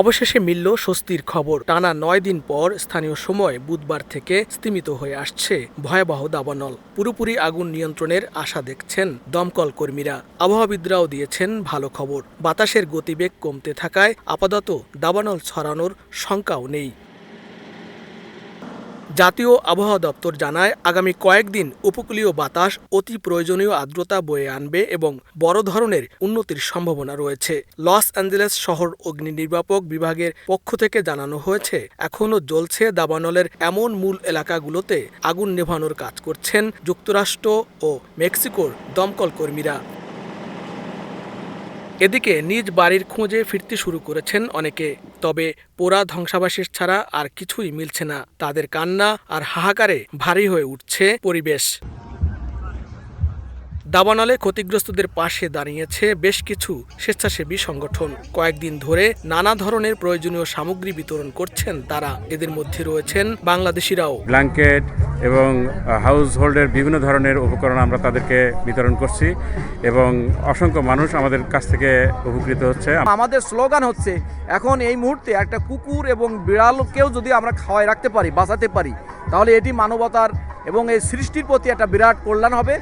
অবশেষে মিলল স্বস্তির খবর। টানা নয় দিন পর স্থানীয় সময় বুধবার থেকে স্তিমিত হয়ে আসছে ভয়াবহ দাবানল। পুরোপুরি আগুন নিয়ন্ত্রণের আশা দেখছেন দমকল কর্মীরা। আবহাওয়াবিদরাও দিয়েছেন ভালো খবর। বাতাসের গতিবেগ কমতে থাকায় আপাতত দাবানল ছড়ানোর শঙ্কাও নেই। জাতীয় আবহাওয়া দপ্তর জানায়, আগামী কয়েকদিন উপকূলীয় বাতাস অতি প্রয়োজনীয় আর্দ্রতা বয়ে আনবে এবং বড় ধরনের উন্নতির সম্ভাবনা রয়েছে। লস অ্যাঞ্জেলেস শহর অগ্নি নির্বাপক বিভাগের পক্ষ থেকে জানানো হয়েছে, এখনও জ্বলছে দাবানলের এমন মূল এলাকাগুলোতে আগুন নেভানোর কাজ করছেন যুক্তরাষ্ট্র ও মেক্সিকোর দমকল কর্মীরা। এদিকে নিজ বাড়ির খোঁজে ফিরতে শুরু করেছেন অনেকে। তবে পোড়া ধ্বংসাবশেষ ছাড়া আর কিছুই মিলছে না। তাদের কান্না আর হাহাকারে ভারী হয়ে উঠছে পরিবেশ। দাবানলে ক্ষতিগ্রস্তদের পাশে দাঁড়িয়েছে বেশ কিছু স্বেচ্ছাসেবী সংগঠন। কয়েকদিন ধরে নানা ধরনের প্রয়োজনীয় সামগ্রী বিতরণ করছেন তারা। এদের মধ্যে রয়েছেন বাংলাদেশিরাও। ব্ল্যাঙ্কেট এবং হাউস হোল্ডের বিভিন্ন ধরনের উপকরণ আমরা তাদেরকে বিতরণ করছি এবং অসংখ্য মানুষ আমাদের কাছ থেকে উপকৃত হচ্ছে। আমাদের স্লোগান হচ্ছে, এখন এই মুহূর্তে একটা কুকুর এবং বিড়ালকেও যদি আমরা খাওয়ায় রাখতে পারি, বাঁচাতে পারি, তাহলে এটি মানবতার এবং এই সৃষ্টির প্রতি একটা বিরাট কল্যাণ হবে।